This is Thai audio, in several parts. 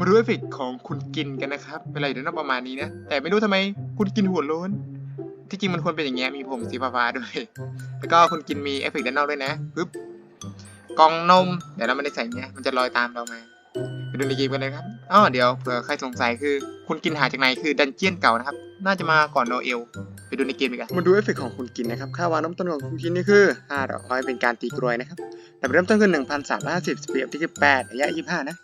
มาดูเอฟเฟกต์ของคุณกินกันนะครับเป็นอะไรเดี๋ยวน่าประมาณนี้นะ แต่ไม่รู้ทำไมคุณกินหัวโล้น ที่จริงมันควรเป็นอย่างเงี้ยมีผมสีฟ้าๆด้วย แล้วก็คุณกินมีเอฟเฟกต์ด้านนอกด้วยนะปึ๊บกล่องนมเดี๋ยวเราไม่ได้ใส่เงี้ยมันจะลอยตามเรามาไปดูในเกมกันเลยครับอ๋อเดี๋ยวเผื่อใครสงสัยคือ คุณกินหาจากไหนคือดันเจียนเก่านะครับ น่าจะมาก่อนโนเอลไปดูในเกมดีกว่ามาดูเอฟเฟกต์ของคุณกินนะครับ ค่าวางน้ำต้นของคุณกินนี่คือ500เป็นการตีกรวยนะครับแต่เริ่มต้นคือ1,350สปีดที่คือ8ระยะ25นะ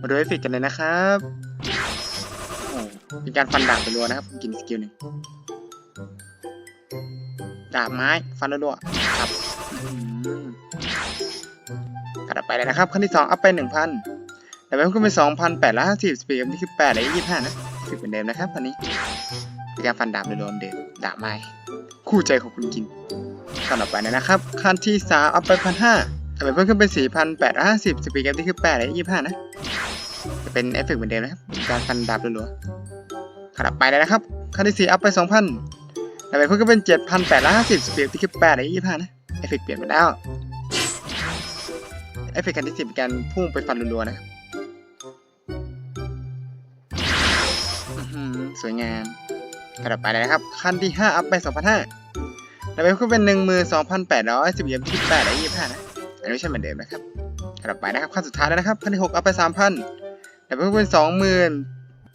มาดูเอฟเฟกกันเลยนะครับเป็นการฟันดาบไปรัวนะครับกินสกิลหนึ่งดาบไม้ฟันรัวๆครับกลับไปเลยนะครับขั้นที่สองอัพไป1,000แต่เพิ่มขึ้นเป็น2,850สปีดที่คือ8ระยะ25นะฝึกเหมือนเดิมนะครับอันนี้เป็นการฟันดาบโดยรวมเดิมดาบไม้คู่ใจของคุณกินขั้นต่อไปเลยนะครับขั้นที่สามอัพไป1,500 ทำไมเพิ่มขึ้นเป็น4,850สปีดเกมที่คือ8และ25 นะ จะเป็นเอฟเฟกต์เหมือนเดิมนะครับ การฟันดาบรัวๆขับไปเลยนะครับขั้นที่4อัพไป 2,000ทำไมเพิ่มขึ้นเป็น7,850สปีดที่คือ8และ25 นะ เอฟเฟกต์เปลี่ยนไปแล้ว เอฟเฟกต์ขั้นที่10เป็นการพุ่งไปฟันรัวๆนะครับสวยงามขับไปเลยนะครับ ขั้นที่5อัพไป2,500แล้วไปก็เป็นหนึ่งมือสองพันแปดร้อยสิบเอ็ดที่แปดแลยี่ห้านะ ไม่ใช่เหมือนเดิมนะครับถัดไปนะครับขั้นสุดท้ายแล้วนะครับขั้นที่หกเอาไปสามพันแล้วไปก็เป็นสองหมื่น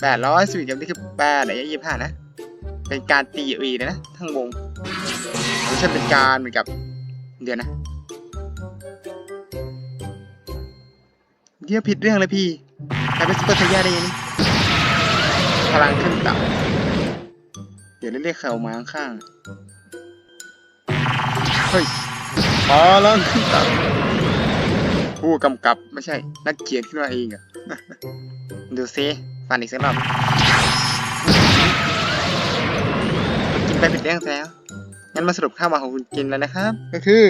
แปดร้อยสิบเอ็ดที่คือแปดและยี่สิบห้านะ เป็นการตีอีเลยนะทั้งวงไม่ใช่เป็นการเหมือนกับเดี๋ยวนะเดี๋ยวผิดเรื่องเลยพี่กลายเป็นซุปเปอร์ไซย่าได้ยังพลังขึ้นต่ำเดี๋ยวเรียกเขามาข้างเฮ้ยพอแล้วขึ้นตับ ผู้กำกับไม่ใช่ นักเขียนขึ้นมาเองอะดูซิฟันอีกสักรอบกินไปผิดเรื่องแล้วงั้นมาสรุปค่ามาของคุณกินแล้วนะครับ ก็คือ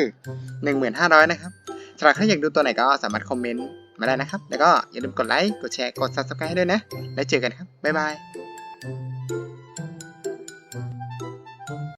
1,500 นะครับสำหรับใครอยากดูตัวไหนก็สามารถคอมเมนต์มาได้นะครับ แล้วก็อย่าลืมกดไลค์ กดแชร์ กด subscribe ให้ด้วยนะ แล้วเจอกันครับ บ๊ายบาย